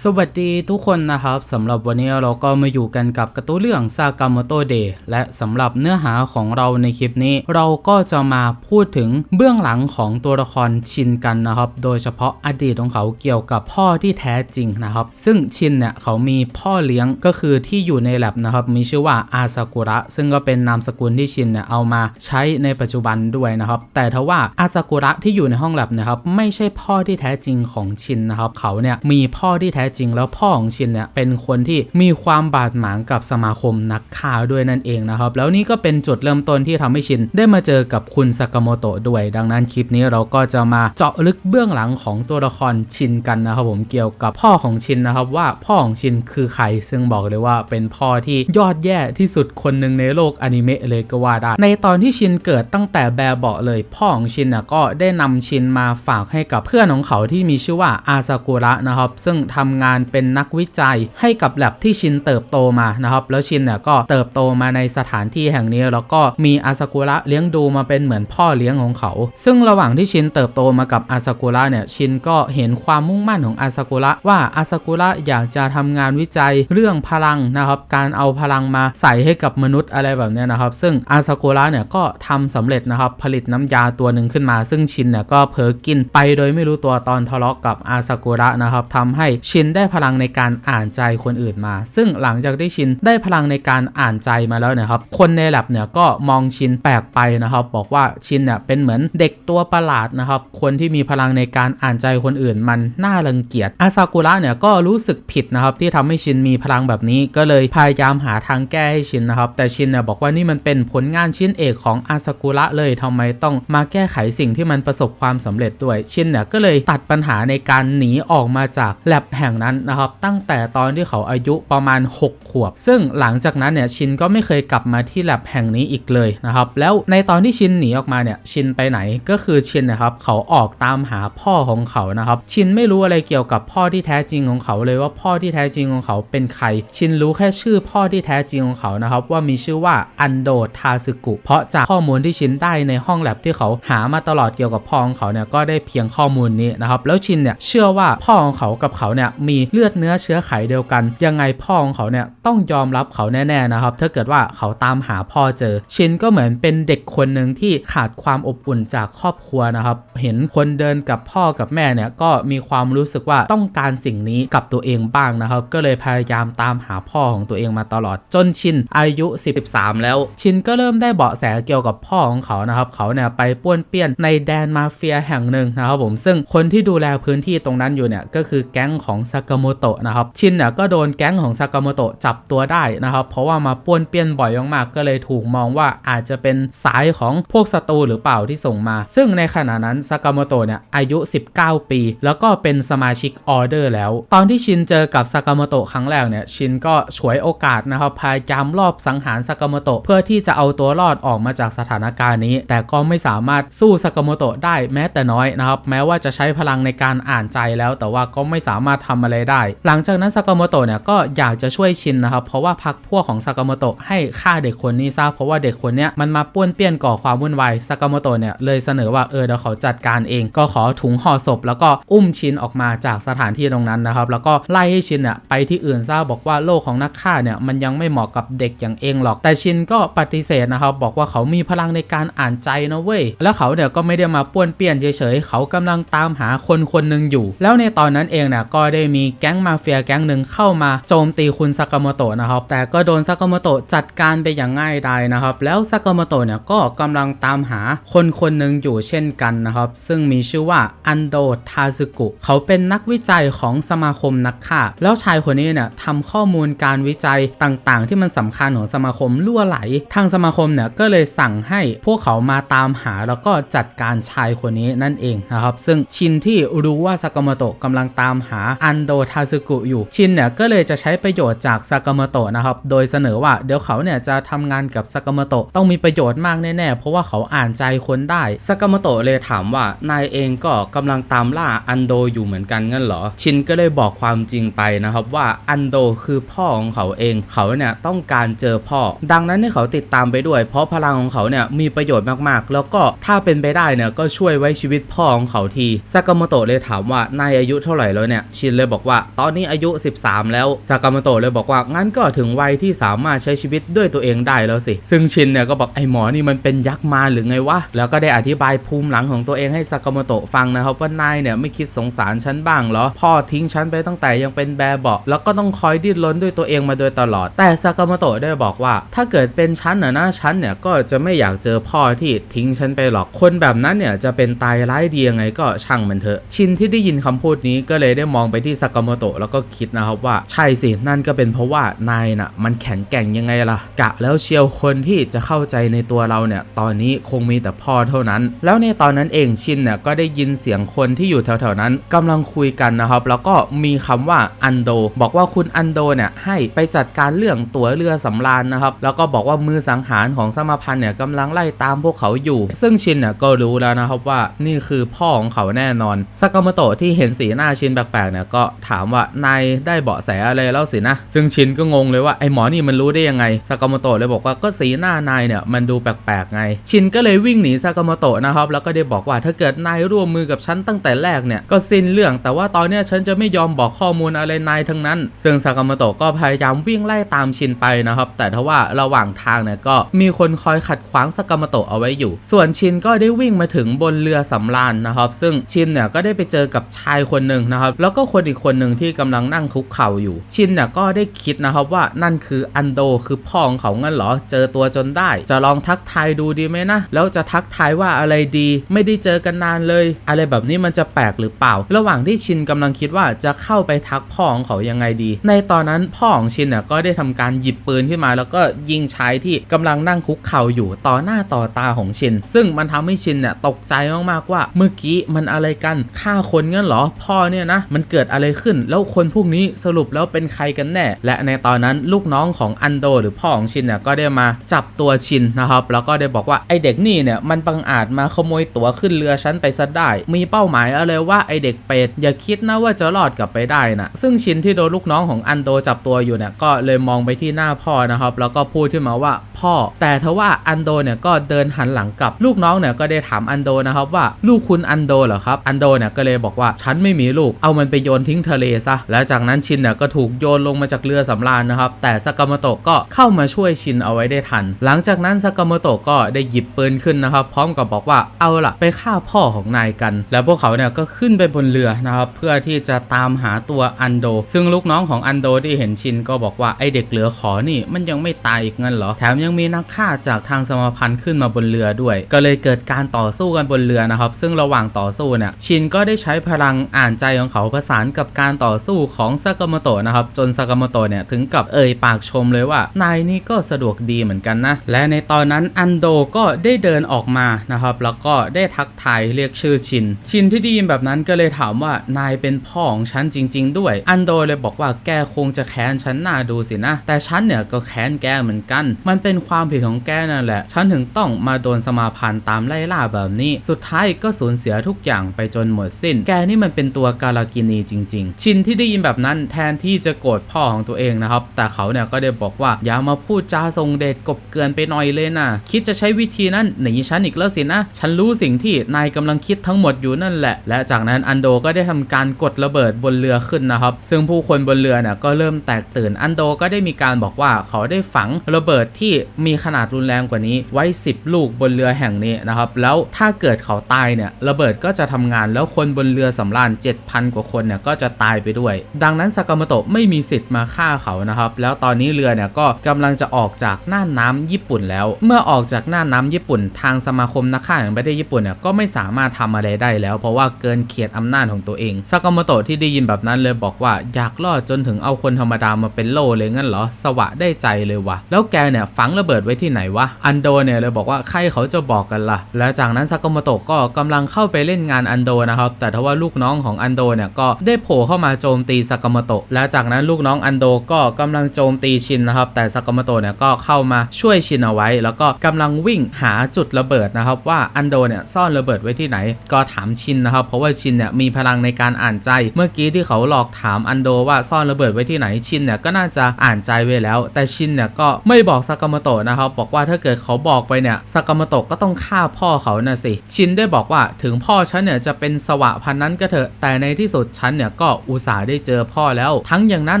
สวัสดีทุกคนนะครับสำหรับวันนี้เราก็มาอยู่กันกับกร์ตูนเรื่องซากามโตเดย์และสำหรับเนื้อหาของเราในคลิปนี้ เราก็จะมาพูดถึงเบื้องหลังของตัวละครชินกันนะครับ โดยเฉพาะอดีตของเขาเกี่ยวกับพ่อที่แท้จริงนะครับ ซึ่งชินเนี่ยเขามีพ่อเลี้ยงก็คือที่อยู่ในแลบนะครับ มีชื่อว่าอาซากุระ ซึ่งก็เป็นนามสกุลที่ชินเนี่ยเอามาใช้ในปัจจุบันด้วยนะครับ แต่ทว่าอาซากุระที่อยู่ในห้องแลบนะครับไม่ใช่พ่อที่แท้จริงของชินนะครับเขาเนี่ยมีพ่อที่แท้จริง แล้วพ่อของชินเนี่ยเป็นคนที่มีความบาดหมางกับสมาคมนักฆ่าวด้วยนั่นเองนะครับ แล้วนี่ก็เป็นจุดเริ่มต้นที่ทำให้ชินได้มาเจอกับคุณซากาโมโตะด้วย ดังนั้นคลิปนี้เราก็จะมาเจาะลึกเบื้องหลังของตัวละครชินกันนะครับผมเกี่ยวกับพ่อของชินนะครับว่าพ่อของชินคือใครซึ่งบอกเลยว่าเป็นพ่อที่ยอดแย่ที่สุดคนหนึ่งในโลกอนิเมะเลยก็ว่าได้ ในตอนที่ชินเกิดตั้งแต่แบบเบาะเลย พ่อของชินน่ะก็ได้นำชินมาฝากให้กับเพื่อนของเขาที่มีชื่อว่าอาซากุระนะครับ ซึ่งทำงานเป็นนักวิจัยให้กับแลบที่ชินเติบโตมานะครับแล้วชินเนี่ยก็เติบโตมาในสถานที่แห่งนี้ แล้วก็มีอาซากุระเลี้ยงดูมาเป็นเหมือนพ่อเลี้ยงของเขา ซึ่งระหว่างที่ชินเติบโตมากับอาซากุระเนี่ยชินก็เห็นความมุ่งมั่นของอาซากุระว่าอาซากุระอยากจะทำงานวิจัยเรื่องพลังนะครับการเอาพลังมาใส่ให้กับมนุษย์อะไรแบบนี้นะครับ ซึ่งอาซากุระเนี่ยก็ทำสำเร็จนะครับผลิตน้ำยาตัวหนึ่งขึ้นมา ซึ่งชินเนี่ยก็เผลอกินไปโดยไม่รู้ตัวตอนทะเลาะกับอาซากุระนะครับทำให้ชินได้พลังในการอ่านใจคนอื่นมา ซึ่งหลังจากที่ชินได้พลังในการอ่านใจมาแล้วนะครับ คนในแลบเนี่ยก็มองชินแปลกไปนะครับ บอกว่าชินเนี่ยเป็นเหมือนเด็กตัวประหลาดนะครับ คนที่มีพลังในการอ่านใจคนอื่นมันน่ารังเกียจอาซากุระเนี่ยก็รู้สึกผิดนะครับที่ทำให้ชินมีพลังแบบนี้ก็เลยพยายามหาทางแก้ให้ชินนะครับ แต่ชินเนี่ยบอกว่านี่มันเป็นผลงานชิ้นเอกของอาซากุระเลยทำไมต้องมาแก้ไขสิ่งที่มันประสบความสำเร็จด้วยชินเนี่ยก็เลยตัดปัญหาในการหนีออกมาจากแลบแห่งนั้นนะครับ ตั้งแต่ตอนที่เขาอายุประมาณ 6 ขวบ ซึ่งหลังจากนั้นเนี่ยชินก็ไม่เคยกลับมาที่แลบแห่งนี้อีกเลยนะครับ แล้วในตอนที่ชินหนีออกมาเนี่ยชินไปไหนก็คือชินนะครับเขาออกตามหาพ่อของเขานะครับ ชินไม่รู้อะไรเกี่ยวกับพ่อที่แท้จริงของเขาเลยว่าพ่อที่แท้จริงของเขาเป็นใคร ชินรู้แค่ชื่อพ่อที่แท้จริงของเขานะครับ ว่ามีชื่อว่าอันโดทาสึกุ เพราะจากข้อมูลที่ชินได้ในห้องแลบที่เขาหามาตลอดเกี่ยวกับพ่อของเขาเนี่ยก็ได้เพียงข้อมูลนี้นะครับ แล้วชินเนี่ยเชื่อว่าพ่อของเขากับเขาเนี่ยมีเลือดเนื้อเชื้อไขเดียวกัน ยังไงพ่อของเขาเนี่ยต้องยอมรับเขาแน่ๆนะครับถ้าเกิดว่าเขาตามหาพ่อเจอ ชินก็เหมือนเป็นเด็กคนหนึ่งที่ขาดความอบอุ่นจากครอบครัวนะครับ เห็นคนเดินกับพ่อกับแม่เนี่ยก็มีความรู้สึกว่าต้องการสิ่งนี้กับตัวเองบ้างนะครับ ก็เลยพยายามตามหาพ่อของตัวเองมาตลอด จนชินอายุ 13 แล้ว ชินก็เริ่มได้เบาะแสเกี่ยวกับพ่อของเขานะครับ เขาเนี่ยไปป้วนเปี้ยนในแดนมาเฟียแห่งหนึ่งนะครับผมซึ่งคนที่ดูแลพื้นที่ตรงนั้นอยู่เนี่ยก็คือแก๊งของซากาโมโตะนะครับชินเนี่ยก็โดนแก๊งของซากาโมโตะจับตัวได้นะครับ เพราะว่ามาป้วนเปี้ยนบ่อยมากๆก็เลยถูกมองว่าอาจจะเป็นสายของพวกศัตรูหรือเปล่าที่ส่งมา ซึ่งในขณะนั้นซากาโมโตะเนี่ยอายุ 19 ปี แล้วก็เป็นสมาชิกออเดอร์แล้ว ตอนที่ชินเจอกับซากาโมโตะครั้งแรกเนี่ยชินก็ฉวยโอกาสนะครับพยายามรอบสังหารซากาโมโตะเพื่อที่จะเอาตัวรอดออกมาจากสถานการณ์นี้ แต่ก็ไม่สามารถสู้ซากาโมโตะได้แม้แต่น้อยนะครับแม้ว่าจะใช้พลังในการอ่านใจแล้ว แต่ว่าก็ไม่สามารถทำอะไรได้ หลังจากนั้นซากาโมโตะเนี่ยก็อยากจะช่วยชินนะครับ เพราะว่าพักพวกของซากาโมโตะให้ฆ่าเด็กคนนี้ซะเพราะว่าเด็กคนเนี้ยมันมาป้วนเปี้ยนก่อความวุ่นวายซากาโมโตะเนี่ยเลยเสนอว่าเออเดี๋ยวเขาจัดการเองก็ขอถุงห่อศพ แล้วก็อุ้มชินออกมาจากสถานที่ตรงนั้นนะครับ แล้วก็ไล่ให้ชินเนี่ยไปที่อื่นซะบอกว่าโลกของนักฆ่าเนี่ยมันยังไม่เหมาะกับเด็กอย่างเองหรอก แต่ชินก็ปฏิเสธนะครับบอกว่าเขามีพลังในการอ่านใจนะเว้ยแล้วเขาเนี่ยก็ไม่ได้มาป้วนเปี้ยนเฉยๆเขากำลังตามหาคนคนหนึ่งอยู่ แล้วในตอนนั้นเองเนี่ยก็ได้มีแก๊งมาเฟียแก๊งหนึ่งเข้ามาโจมตีคุณซากาโมโตะนะครับ แต่ก็โดนซากาโมโตะจัดการไปอย่างง่ายดายนะครับ แล้วซากาโมโตะเนี่ยก็กำลังตามหาคนคนหนึ่งอยู่เช่นกันนะครับ ซึ่งมีชื่อว่าอันโดทาซึกุ เขาเป็นนักวิจัยของสมาคมนักฆ่า แล้วชายคนนี้เนี่ยทำข้อมูลการวิจัยต่างๆ ที่มันสำคัญของสมาคมรั่วไหล ทางสมาคมเนี่ยก็เลยสั่งให้พวกเขามาตามหาแล้วก็จัดการชายคนนี้นั่นเองนะครับ ซึ่งชินที่รู้ว่าซากาโมโตะกำลังตามหาอันโดทาซึกุอยู่ชินเนี่ยก็เลยจะใช้ประโยชน์จากซากามโตะนะครับโดยเสนอว่าเดี๋ยวเขาเนี่ยจะทำงานกับซากามโตะต้องมีประโยชน์มากแน่ๆ เพราะว่าเขาอ่านใจคนได้ซากามโตะเลยถามว่านายเองก็กำลังตามล่าอันโดอยู่เหมือนกันงั้นเหรอ ชินก็เลยบอกความจริงไปนะครับว่าอันโดคือพ่อของเขาเองเขาเนี่ยต้องการเจอพ่อ ดังนั้นให้เขาติดตามไปด้วย เพราะพลังของเขาเนี่ยมีประโยชน์มากๆ แล้วก็ถ้าเป็นไปได้เนี่ยก็ช่วยไว้ชีวิตพ่อของเขาทีซากามโตะเลยถามว่านายอายุเท่าไหร่แล้วเนี่ยชินเลเลยบอกว่า ตอนนี้อายุ 13 แล้วซากามโตะเลยบอกว่างั้นก็ถึงวัยที่สามารถใช้ชีวิตด้วยตัวเองได้แล้วสิ ซึ่งชินเนี่ยก็บอกไอ้หมอนี่มันเป็นยักษ์มาหรือไงวะ แล้วก็ได้อธิบายภูมิหลังของตัวเองให้ซากามโตะฟังนะครับว่านายเนี่ยไม่คิดสงสารฉันบ้างเหรอ พ่อทิ้งฉันไปตั้งแต่ยังเป็นแบบเบาะแล้วก็ต้องคอยดิ้นรนด้วยตัวเองมาโดยตลอด แต่ซากามโตะได้บอกว่า ถ้าเกิดเป็นฉันนะนะฉันเนี่ยก็จะไม่อยากเจอพ่อที่ทิ้งฉันไปหรอก คนแบบนั้นเนี่ยจะเป็นตายร้ายดียังไงก็ช่างมันเถอะ ชินที่ได้ยินคำพูดนี้ก็เลยได้มองไปที่ซากามโตะแล้วก็คิดนะครับว่าใช่สิ นั่นก็เป็นเพราะว่านายน่ะมันแข็งแกร่งยังไงล่ะ กะแล้วเชียวคนที่จะเข้าใจในตัวเราเนี่ยตอนนี้คงมีแต่พ่อเท่านั้น แล้วในตอนนั้นเองชินเนี่ยก็ได้ยินเสียงคนที่อยู่แถวๆนั้นกำลังคุยกันนะครับแล้วก็มีคำว่าอันโด บอกว่าคุณอันโดเนี่ยให้ไปจัดการเรื่องตั๋วเรือสำราญนะครับแล้วก็บอกว่ามือสังหารของสมาพันธ์เนี่ยกำลังไล่ตามพวกเขาอยู่ ซึ่งชินเนี่ยก็รู้แล้วนะครับว่านี่คือพ่อของเขาแน่นอนซากามโตะที่เห็นสีหน้าชินแปลกๆเนี่ยก็ถามว่านายได้เบาะแสอะไรแล้วสินะ ซึ่งชินก็งงเลยว่าไอหมอนี่มันรู้ได้ยังไงซากามโตะเลยบอกว่าก็สีหน้านายเนี่ยมันดูแปลกๆไง ชินก็เลยวิ่งหนีซากามโตะนะครับ แล้วก็ได้บอกว่าถ้าเกิดนายร่วมมือกับฉันตั้งแต่แรกเนี่ยก็สิ้นเรื่องแต่ว่าตอนเนี้ยฉันจะไม่ยอมบอกข้อมูลอะไรนายทั้งนั้น ซึ่งซากามโตะก็พยายามวิ่งไล่ตามชินไปนะครับ แต่ทว่าระหว่างทางเนี่ยก็มีคนคอยขัดขวางซากามโตะเอาไว้อยู่ ส่วนชินก็ได้วิ่งมาถึงบนเรือสำราญนะครับ ซึ่งชินเนี่ยก็ได้ไปเจอกับชายคนหนึ่งนะครับ แล้วก็คนอีกคนหนึ่งที่กำลังนั่งคุกเข่าอยู่ ชินเนี่ยก็ได้คิดนะครับว่านั่นคืออันโดคือพ่อของเขางั้นเหรอเจอตัวจนได้ จะลองทักทายดูดีไหมนะ แล้วจะทักทายว่าอะไรดี ไม่ได้เจอกันนานเลย อะไรแบบนี้มันจะแปลกหรือเปล่า ระหว่างที่ชินกำลังคิดว่าจะเข้าไปทักพ่อของเขายังไงดี ในตอนนั้นพ่อของชินเนี่ยก็ได้ทำการหยิบปืนขึ้นมา แล้วก็ยิงชายที่กำลังนั่งคุกเข่าอยู่ต่อหน้าต่อตาของชิน ซึ่งมันทำให้ชินเนี่ยตกใจมากๆว่า เมื่อกี้มันอะไรกันฆ่าคนงั้นเหรอพ่อเนี่ยนะมันเกิดอะไรขึ้น แล้วคนพวกนี้สรุปแล้วเป็นใครกันแน่ และในตอนนั้นลูกน้องของอันโด หรือพ่อของชินเนี่ยก็ได้มาจับตัวชินนะครับแล้วก็ได้บอกว่าไอเด็กนี่เนี่ยมันบังอาจมาขโมยตั๋วขึ้นเรือฉันไปซะได้ มีเป้าหมายอะไรว่าไอเด็กเป็ดอย่าคิดนะว่าจะรอดกลับไปได้นะซึ่งชินที่โดนลูกน้องของอันโดจับตัวอยู่เนี่ยก็เลยมองไปที่หน้าพ่อนะครับแล้วก็พูดขึ้นมาว่าพ่อ แต่ทว่าอันโดเนี่ยก็เดินหันหลังกลับลูกน้องเนี่ยก็ได้ถามอันโดนะครับว่าลูกคุณอันโดเหรอครับอันโดเนี่ยก็เลยบอกว่าฉันไม่มีลูกเอามันไปโยนทิ้งทะเลซะแล้วจากนั้นชินเนี่ยก็ถูกโยนลงมาจากเรือสำราญนะครับ แต่ซากามโตะก็เข้ามาช่วยชินเอาไว้ได้ทัน หลังจากนั้นซากามโตะก็ได้หยิบปืนขึ้นนะครับ พร้อมกับบอกว่าเอาล่ะไปฆ่าพ่อของนายกัน แล้วพวกเขาเนี่ยก็ขึ้นไปบนเรือนะครับ เพื่อที่จะตามหาตัวอันโด ซึ่งลูกน้องของอันโดที่เห็นชินก็บอกว่าไอเด็กเหลือขอนี่มันยังไม่ตายอีกงั้นเหรอ แถมยังมีนักฆ่าจากทางสมาพันธ์ขึ้นมาบนเรือด้วย ก็เลยเกิดการต่อสู้กันบนเรือนะครับ ซึ่งระหว่างต่อสู้เนี่ยชินก็ได้ใช้พลังอ่านใจของเขาผสานกับการต่อสู้ของซากามโตะนะครับ จนซากามโตะเนี่ยถึงกับเอ่ยปากชมเลยว่านายนี่ก็สะดวกดีเหมือนกันนะ และในตอนนั้นอันโดก็ได้เดินออกมานะครับ แล้วก็ได้ทักทายเรียกชื่อชิน ชินที่ได้ยินแบบนั้นก็เลยถามว่านายเป็นพ่อของฉันจริง ๆ ด้วย อันโดเลยบอกว่าแกคงจะแค้นฉันหน้าดูสินะ แต่ฉันเนี่ยก็แค้นแกเหมือนกัน มันเป็นความผิดของแกนั่นแหละ ฉันถึงต้องมาโดนสมาพันธ์ตามไล่ล่าแบบนี้ สุดท้ายก็สูญเสียทุกอย่างไปจนหมดสิ้น แกนี่มันเป็นตัวกาลากินีจริง ๆ ชินที่ได้ยินแบบนั้นแทนที่จะโกรธพ่อของตัวเองนะครับ แต่เขาเนี่ยก็ได้บอกว่าอย่ามาพูดจาทรงเดชกบเกลือนไปหน่อยเลยนะคิดจะใช้วิธีนั้นหนีฉันอีกแล้วสินะ ฉันรู้สิ่งที่นายกำลังคิดทั้งหมดอยู่นั่นแหละ และจากนั้นอันโดก็ได้ทำการกดระเบิดบนเรือขึ้นนะครับ ซึ่งผู้คนบนเรือเนี่ยก็เริ่มแตกตื่นอันโดก็ได้มีการบอกว่าเขาได้ฝังระเบิดที่มีขนาดรุนแรงกว่านี้ไว้ 10 ลูกบนเรือแห่งนี้นะครับ แล้วถ้าเกิดเขาตายเนี่ยระเบิดก็จะทำงานแล้วคนบนเรือสำราญ7,000 กว่าคนเนี่ยก็จะตายไปด้วย ดังนั้นซากามโตะไม่มีสิทธิ์มาฆ่าเขานะครับ แล้วตอนนี้เรือเนี่ยก็กำลังจะออกจากน่านน้ำญี่ปุ่นแล้ว เมื่อออกจากน่านน้ำญี่ปุ่น ทางสมาคมนักฆ่าแห่งประเทศญี่ปุ่นเนี่ยก็ไม่สามารถทำอะไรได้แล้ว เพราะว่าเกินเขตอำนาจของตัวเองซากามโตะที่ได้ยินแบบนั้นเลยบอกว่าอยากรอดจนถึงเอาคนธรรมดามาเป็นโลเลยงั้นเหรอสวะได้ใจเลยวะแล้วแกเนี่ยฝังระเบิดไว้ที่ไหนวะอันโดเนี่ยเลยบอกว่าใครเขาจะบอกกันล่ะ แล้วจากนั้นซากามโตะก็กำลังเข้าไปเล่นงานอันโดนะครับแต่ทว่าลูกน้องของอันโดเนี่ยก็ได้โผล่เข้ามาโจมตีซากามโตะและจากนั้นลูกน้องอันโดก็กำลังโจมตีชินนะครับ แต่ซากามโตะเนี่ยก็เข้ามาช่วยชินเอาไว้ แล้วก็กำลังวิ่งหาจุดระเบิดนะครับ ว่าอันโดเนี่ยซ่อนระเบิดไว้ที่ไหน ก็ถามชินนะครับ เพราะว่าชินเนี่ยมีพลังในการอ่านใจ เมื่อกี้ที่เขาหลอกถามอันโดว่าซ่อนระเบิดไว้ที่ไหนชินเนี่ยก็น่าจะอ่านใจไว้แล้ว แต่ชินเนี่ยก็ไม่บอกซากามโตะนะครับ บอกว่าถ้าเกิดเขาบอกไปเนี่ยซากามโตะก็ต้องฆ่าพ่อเขาน่ะสิชินได้บอกว่าถึงพ่อฉันเนี่ยจะเป็นสวะพันนั้นก็เถอะแต่ในที่สุดฉันเนี่ยก็อุตส่าห์ได้เจอพ่อแล้ว ทั้งอย่างนั้น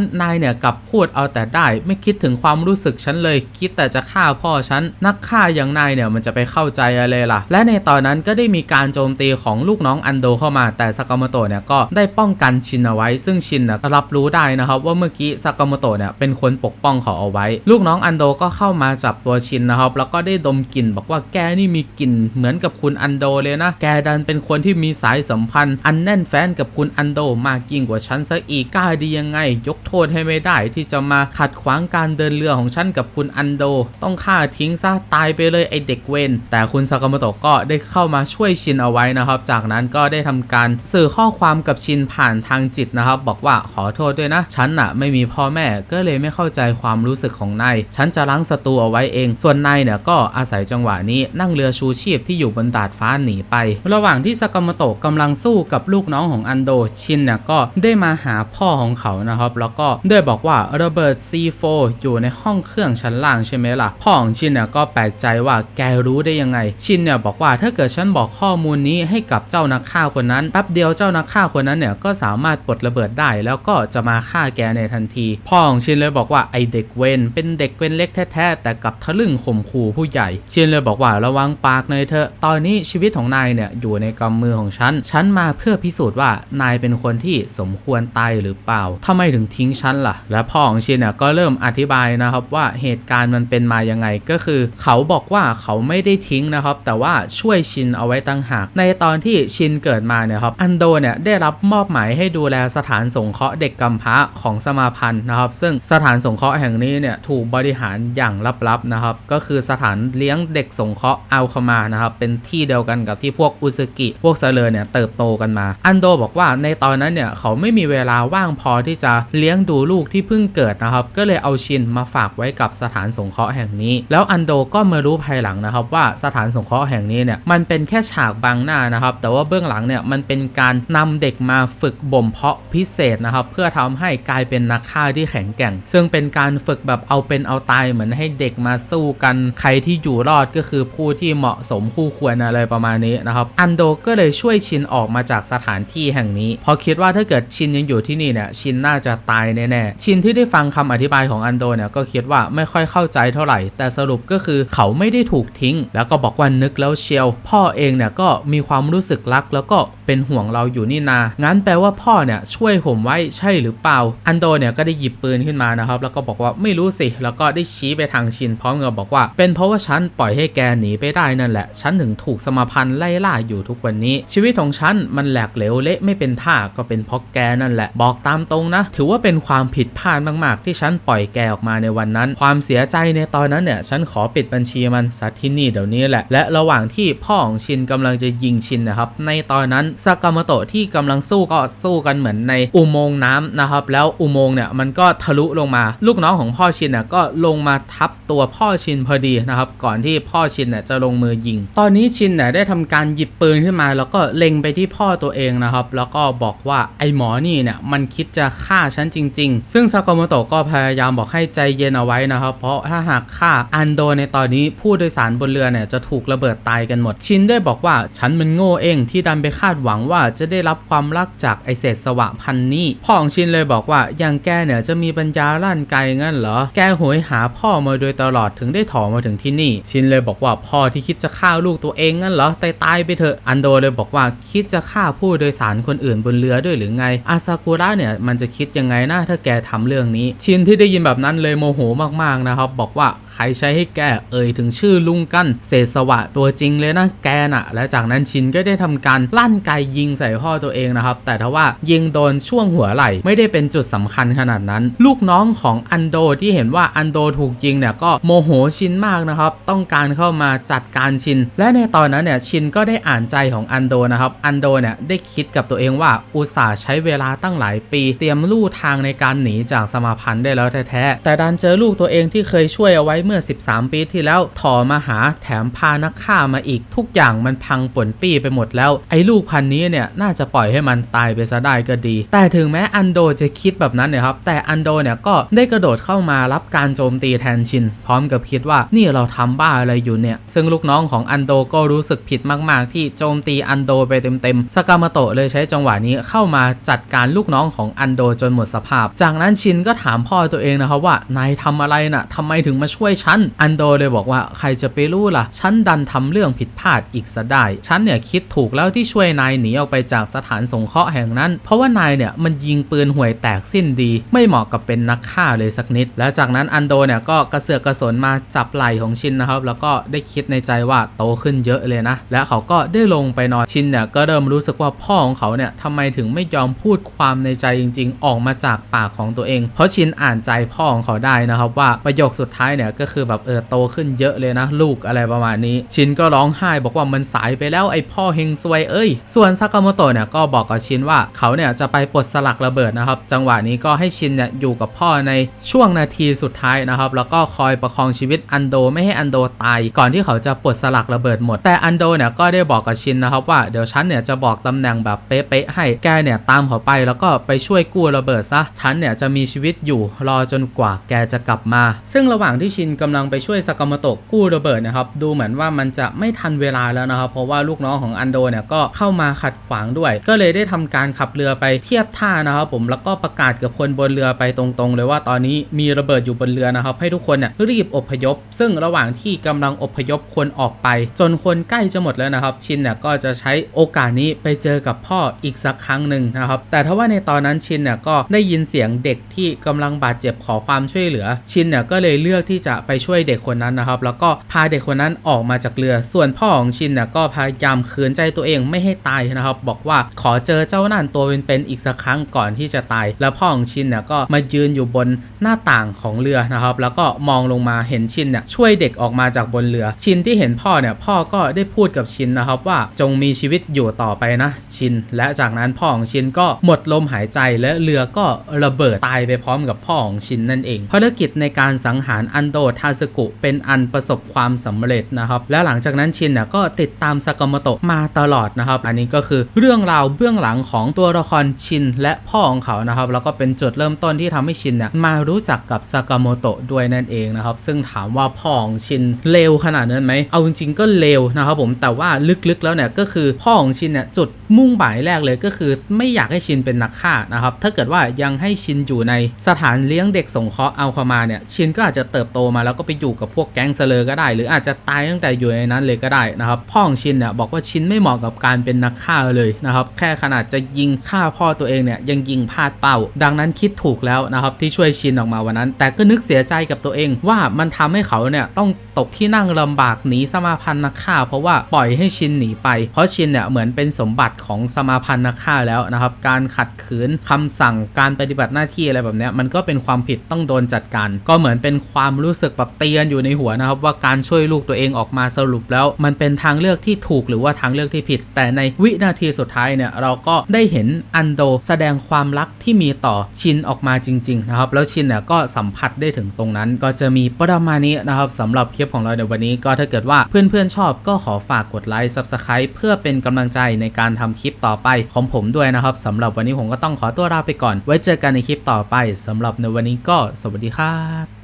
นายเนี่ยกับพูดเอาแต่ได้ ไม่คิดถึงความรู้สึกฉันเลย คิดแต่จะฆ่าพ่อฉันนักฆ่าอย่างนายเนี่ยมันจะไปเข้าใจอะไรล่ะ และในตอนนั้นก็ได้มีการโจมตีของลูกน้องอันโดเข้ามาแต่ซากาโมโตะเนี่ยก็ได้ป้องกันชินเอาไว้ ซึ่งชินน่ะรับรู้ได้นะครับว่าเมื่อกี้ซากาโมโตะเนี่ยเป็นคนปกป้องเขาเอาไว้ ลูกน้องอันโดก็เข้ามาจับตัวชินนะครับ แล้วก็ได้ดมกลิ่นบอกว่าแกนี่มีกลิ่นเหมือนกับคุณอันโดเลยนะ แกดันเป็นคนที่มีสายสัมพันธ์ อันแน่นแฟ้นกับคุณอันโดมากยิ่งกว่าฉันซะอีกกล้าดียังไง ยกโทษให้ไม่ได้ที่จะมาขัดขวางการเดินเรือของฉันกับคุณอันโด ต้องฆ่าทิ้งซะตายไปเลยไอเด็กเวนแต่คุณซากามโตะก็ได้เข้ามาช่วยชินเอาไว้นะครับ จากนั้นก็ได้ทำการสื่อข้อความกับชินผ่านทางจิตนะครับ บอกว่าขอโทษด้วยนะ ฉันน่ะไม่มีพ่อแม่ก็เลยไม่เข้าใจความรู้สึกของนายฉันจะล้างศัตรูเอาไว้เอง ส่วนนายเนี่ยก็อาศัยจังหวะนี้นั่งเรือชูชีพที่อยู่บนดาดฟ้าหนีไป ระหว่างที่ซากามโตะกำลังสู้กับลูกน้องของอันโดชินเนี่ยก็ได้มาหาพ่อของเขานะครับ แล้วก็ได้บอกว่าระเบิด C4 อยู่ในห้องเครื่องชั้นล่างใช่ไหมล่ะ พ่อของชินเนี่ยก็แปลกใจว่าแกรู้ได้ยังไง ชินเนี่ยบอกว่าถ้าเกิดฉันบอกข้อมูลนี้ให้กับเจ้านักฆ่าคนนั้นแป๊บเดียวเจ้านักฆ่าคนนั้นเนี่ยก็สามารถปลดระเบิดได้ แล้วก็จะมาฆ่าแกในทันที พ่อของชินเลยบอกว่าไอเด็กเวนเป็นเด็กเวนเล็กแท้ๆแต่กับทะลึ่งข่มขู่ผู้ใหญ่ ชินเลยบอกว่าระวังปากหน่อยเถอะตอนนี้ชีวิตของนายเนี่ยอยู่ในกำมือของฉันฉันมาเพื่อพิสูจน์ว่านายเป็นคนที่สมควรตายหรือเปล่าทำไมถึงทิ้งฉันล่ะ และพ่อของชินเนี่ยก็เริ่มอธิบายนะครับว่าเหตุการณ์มันเป็นมายังไงก็คือ เขาบอกว่าเขาไม่ได้ทิ้งนะครับ แต่ว่าช่วยชินเอาไว้ตั้งหาก ในตอนที่ชินเกิดมาเนี่ยครับอันโดเนี่ยได้รับมอบหมายให้ดูแลสถานสงเคราะห์เด็กกำพร้าของสมาพันธ์นะครับ ซึ่งสถานสงเคราะห์แห่งนี้เนี่ยถูกบริหารอย่างลับๆนะครับ ก็คือสถานเลี้ยงเด็กสงเคราะห์อัลคามานะครับเป็นที่เดียวกันกับที่พวกอุซึกิ พวกเซเลอร์เนี่ยเติบโตกันมา อันโดบอกว่าในตอนนั้นเนี่ยเขาไม่มีเวลาว่างพอที่จะเลี้ยงดูลูกที่เพิ่งเกิดนะครับ ก็เลยเอาชินมาฝากไว้กับสถานสงเคราะห์แห่งนี้ แล้วอันโดก็มารู้ภายหลังนะครับ ว่าสถานสงเคราะห์แห่งนี้เนี่ยมันเป็นแค่ฉากบังหน้านะครับ แต่ว่าเบื้องหลังเนี่ยมันเป็นการนำเด็กมาฝึกบ่มเพาะพิเศษนะครับ เพื่อทำให้กลายเป็นนักฆ่าที่แข็งแกร่ง ซึ่งเป็นการฝึกแบบเอาเป็นเอาตายเหมือนให้เด็กมาสู้กันใครที่อยู่รอดก็คือผู้ที่เหมาะสมคู่ควรอะไรประมาณนี้นะครับ อันโดก็เลยช่วยชินออกมาจากสถานที่แห่งนี้เพราะคิดว่าถ้าเกิดชินยังอยู่ที่นี่เนี่ยชินน่าจะตายแน่ๆชินที่ได้ฟังคำอธิบายของอันโดเนี่ยก็คิดว่าไม่ค่อยเข้าใจเท่าไหร่ แต่สรุปก็คือเขาไม่ได้ถูกทิ้ง แล้วก็บอกว่านึกแล้วเชียว พ่อเองเนี่ยก็มีความรู้สึกรักแล้วก็เป็นห่วงเราอยู่นี่นา งั้นแปลว่าพ่อเนี่ยช่วยผมไว้ใช่หรือเปล่า อันโดเนี่ยก็ได้หยิบปืนขึ้นมานะครับ แล้วก็บอกว่าไม่รู้สิ แล้วก็ได้ชี้ไปทางชินพร้อมกับบอกว่า เป็นเพราะว่าฉันปล่อยให้แกหนีไปได้นั่นแหละ ฉันถึงถูกสมาพันธ์ไล่ล่าอยู่ทุกวันนี้ ชีวิตของฉันมันแหลกเหลวเละไม่เป็นท่าก็เป็นเพราะแกนั่นแหละ บอกตามตรงนะ ถือว่าเป็นความผิดพลาดมาก ๆ ที่ฉันปล่อยแกออกมาในวันนั้น ความเสียใจในตอนนั้นเนี่ย ฉันขอปิดบัญชีมันซะที่นี่เดี๋ยวนี้แหละ และระหว่างที่พ่อของชินกำลังจะยิงชินนะครับ ในตอนนั้นซากามโตะที่กำลังสู้ก็สู้กันเหมือนในอุโมงค์น้ำนะครับ แล้วอุโมงค์เนี่ยมันก็ทะลุลงมา ลูกน้องของพ่อชินเนี่ยก็ลงมาทับตัวพ่อชินพอดีนะครับ ก่อนที่พ่อชินเนี่ยจะลงมือยิง ตอนนี้ชินเนี่ยได้ทำการหยิบปืนขึ้นมา แล้วก็เล็งไปที่พ่อตัวเองนะครับ แล้วก็บอกว่าไอหมอนี่เนี่ยมันคิดจะฆ่าฉันจริง ๆ ซึ่งซากาโมโตะก็พยายามบอกให้ใจเย็นเอาไว้นะครับ เพราะถ้าหากฆ่าอันโดในตอนนี้ผู้โดยสารบนเรือเนี่ยจะถูกระเบิดตายกันหมด ชินได้บอกว่าฉันมันโง่เองที่ดันไปคาดหวังว่าจะได้รับความรักจากไอเศษสวะพันนี้พ่อของชินเลยบอกว่าอย่างแกเนี่ยจะมีปัญญาลั่นไกลงั้นเหรอ แกโหยหาพ่อมาโดยตลอดถึงได้ถอมาถึงที่นี่ ชินเลยบอกว่าพ่อที่คิดจะฆ่าลูกตัวเองงั้นเหรอตายตายๆไปเถอะอันโดเลยบอกว่าคิดจะฆ่าผู้โดยสารคนอื่นบนเรือด้วยหรือไงอาซากุระเนี่ยมันจะคิดยังไงนะถ้าแกทำเรื่องนี้ ชินที่ได้ยินแบบนั้นเลยโมโหมากๆนะครับบอกว่าใครใช้ให้แกเอ่ยถึงชื่อลุงกันเศษสวะตัวจริงเลยนะแกน่ะ และจากนั้นชินก็ได้ทำการลั่นไกยิงใส่พ่อตัวเองนะครับ แต่ทว่ายิงโดนช่วงหัวไหล่ไม่ได้เป็นจุดสำคัญขนาดนั้น ลูกน้องของอันโดที่เห็นว่าอันโดถูกยิงเนี่ยก็โมโหชินมากนะครับ ต้องการเข้ามาจัดการชิน และในตอนนั้นเนี่ยชินก็ได้อ่านใจของอันโดนะครับ อันโดเนี่ยได้คิดกับตัวเองว่าอุตส่าห์ใช้เวลาตั้งหลายปี เตรียมลู่ทางในการหนีจากสมาพันธ์ได้แล้วแท้ๆแต่ดันเจอลูกตัวเองที่เคยช่วยเอาไว้เมื่อ 13 ปีที่แล้วถอมาหาแถมพานักฆ่ามาอีกทุกอย่างมันพังป่นปี้ไปหมดแล้ว ไอ้ลูกพันนี้เนี่ยน่าจะปล่อยให้มันตายไปซะได้ก็ดี แต่ถึงแม้อันโดจะคิดแบบนั้นเนี่ยครับ แต่อันโดเนี่ยก็ได้กระโดดเข้ามารับการโจมตีแทนชิน พร้อมกับคิดว่านี่เราทำบ้าอะไรอยู่เนี่ย ซึ่งลูกน้องของอันโดก็รู้สึกผิดมากๆ ที่โจมตีอันโดไปเต็มๆสกามโตะเลยใช้จังหวะนี้เข้ามาจัดการลูกน้องของอันโดจนหมดสภาพ จากนั้นชินก็ถามพ่อตัวเองนะครับว่านายทำอะไรน่ะทำไมถึงมาช่วยฉัน อันโดเลยบอกว่าใครจะไปรู้ล่ะ ฉันดันทำเรื่องผิดพลาดอีกซะได้ ฉันเนี่ยคิดถูกแล้วที่ช่วยนายหนีออกไปจากสถานสงเคราะห์แห่งนั้น เพราะว่านายเนี่ยมันยิงปืนห่วยแตกสิ้นดี ไม่เหมาะกับเป็นนักฆ่าเลยสักนิด แล้วจากนั้นอันโดเนี่ยก็กระเสือกกระสนมาจับไหล่ของชินนะครับ แล้วก็ได้คิดในใจว่าโตขึ้นเยอะเลยนะ และเขาก็ได้ลงไปนอนชินเนี่ยก็เริ่มรู้สึกว่าพ่อของเขาเนี่ยทำไมถึงไม่ยอมพูดความในใจจริง ๆ ออกมาจากปากของตัวเอง เพราะชินอ่านใจพ่อของเขาได้นะครับว่าประโยคสุดท้ายเนี่ยก็็คือแบบเออโตขึ้นเยอะเลยนะ ลูกอะไรประมาณนี้ ชินก็ร้องไห้บอกว่ามันสายไปแล้วไอพ่อเฮงซวยเอ้ย ส่วนซากาโมโตะเนี่ยก็บอกกับชินว่าเขาเนี่ยจะไปปลดสลักระเบิดนะครับ จังหวะนี้ก็ให้ชินเนี่ยอยู่กับพ่อในช่วงนาทีสุดท้ายนะครับ แล้วก็คอยประคองชีวิตอันโดไม่ให้อันโดตาย ก่อนที่เขาจะปลดสลักระเบิดหมด แต่อันโดเนี่ยก็ได้บอกกับชินนะครับว่าเดี๋ยวฉันเนี่ยจะบอกตำแหน่งแบบเป๊ะๆให้แกเนี่ยตามเขาไปแล้วก็ไปช่วยกู้ระเบิดซะฉันเนี่ยจะมีชีวิตอยู่รอจนกว่าแกจะกลับมา ซึ่งระหว่างที่ชินกำลังไปช่วยซากามโตะกู้ระเบิดนะครับ ดูเหมือนว่ามันจะไม่ทันเวลาแล้วนะครับ เพราะว่าลูกน้องของอันโดเนี่ยก็เข้ามาขัดขวางด้วย ก็เลยได้ทำการขับเรือไปเทียบท่านะครับ ผมแล้วก็ประกาศกับคนบนเรือไปตรงๆ เลยว่าตอนนี้มีระเบิดอยู่บนเรือนะครับ ให้ทุกคนเนี่ยรีบอพยพ ซึ่งระหว่างที่กำลังอพยพคนออกไป จนคนใกล้จะหมดแล้วนะครับ ชินเนี่ยก็จะใช้โอกาสนี้ไปเจอกับพ่ออีกสักครั้งหนึ่งนะครับ แต่ถ้าว่าในตอนนั้นชินเนี่ยก็ได้ยินเสียงเด็กที่กำลังบาดเจ็บขอความช่วยเหลือ ชินเนี่ยก็เลยเลือกที่จะไปช่วยเด็กคนนั้นนะครับ แล้วก็พาเด็กคนนั้นออกมาจากเรือ ส่วนพ่อของชินเนี่ยก็พยายามขืนใจตัวเองไม่ให้ตายนะครับ บอกว่าขอเจอเจ้านั่นตัวเป็นๆอีกสักครั้งก่อนที่จะตาย แล้วพ่อของชินเนี่ยก็มายืนอยู่บนหน้าต่างของเรือนะครับ แล้วก็มองลงมาเห็นชินเนี่ยช่วยเด็กออกมาจากบนเรือ ชินที่เห็นพ่อเนี่ยพ่อก็ได้พูดกับชินนะครับว่าจงมีชีวิตอยู่ต่อไปนะชิน และจากนั้นพ่อของชินก็หมดลมหายใจและเรือก็ระเบิดตายไปพร้อมกับพ่อของชินนั่นเองภารกิจในการสังหารอันโดทาสกุเป็นอันประสบความสำเร็จนะครับ และหลังจากนั้นชินเนี่ยก็ติดตามซากาโมโตะมาตลอดนะครับ อันนี้ก็คือเรื่องราวเบื้องหลังของตัวละครชินและพ่อของเขานะครับ แล้วก็เป็นจุดเริ่มต้นที่ทำให้ชินเนี่ยมารู้จักกับซากาโมโตะด้วยนั่นเองนะครับ ซึ่งถามว่าพ่อของชินเลวขนาดนั้นไหม เอาจริงๆก็เลวนะครับผม แต่ว่าลึกๆแล้วเนี่ยก็คือพ่อของชินเนี่ยจุดมุ่งหมายแรกเลยก็คือไม่อยากให้ชินเป็นนักฆ่านะครับ ถ้าเกิดว่ายังให้ชินอยู่ในสถานเลี้ยงเด็กสงเคราะห์เอาเขามาเนี่ย ชินก็อาจจะเติบโตมาแล้วก็ไปอยู่กับพวกแก๊งเซเลอร์ก็ได้ หรืออาจจะตายตั้งแต่อยู่ในนั้นเลยก็ได้นะครับพ่อของชินเนี่ยบอกว่าชินไม่เหมาะกับการเป็นนักฆ่าเลยนะครับแค่ขนาดจะยิงฆ่าพ่อตัวเองเนี่ยยังยิงพลาดเป้า ดังนั้นคิดถูกแล้วนะครับที่ช่วยชินออกมาวันนั้น แต่ก็นึกเสียใจกับตัวเองว่ามันทำให้เขาเนี่ยต้องตกที่นั่งลำบากหนีสมาพันธ์นักฆ่า เพราะว่าปล่อยให้ชินหนีไป เพราะชินเนี่ยเหมือนเป็นสมบัติของสมาพันธ์นักฆ่าแล้วนะครับการขัดขืนคำสั่งการปฏิบัติหน้าที่อะไรแบบนี้มันก็เป็นความผิดต้องโดนจัดการ ก็เหมือนเป็นความรู้สึกแบบเตียนอยู่ในหัวนะครับว่าการช่วยลูกตัวเองออกมาสรุปแล้ว มันเป็นทางเลือกที่ถูกหรือว่าทางเลือกที่ผิด แต่ในวินาทีสุดท้ายเนี่ยเราก็ได้เห็นอันโดแสดงความรักที่มีต่อชินออกมาจริงๆนะครับแล้วชินเนี่ยก็สัมผัสได้ถึงตรงนั้น ก็จะมีประมาณนี้นะครับสำหรับคลิปของเราในวันนี้ก็ถ้าเกิดว่าเพื่อนๆชอบก็ขอฝากกดไลค์ Subscribe เพื่อเป็นกำลังใจในการทำคลิปต่อไปของผมด้วยนะครับสำหรับวันนี้ผมก็ต้องขอตัวลาไปก่อน ไว้เจอกันในคลิปต่อไปสำหรับในวันนี้ก็สวัสดีครับ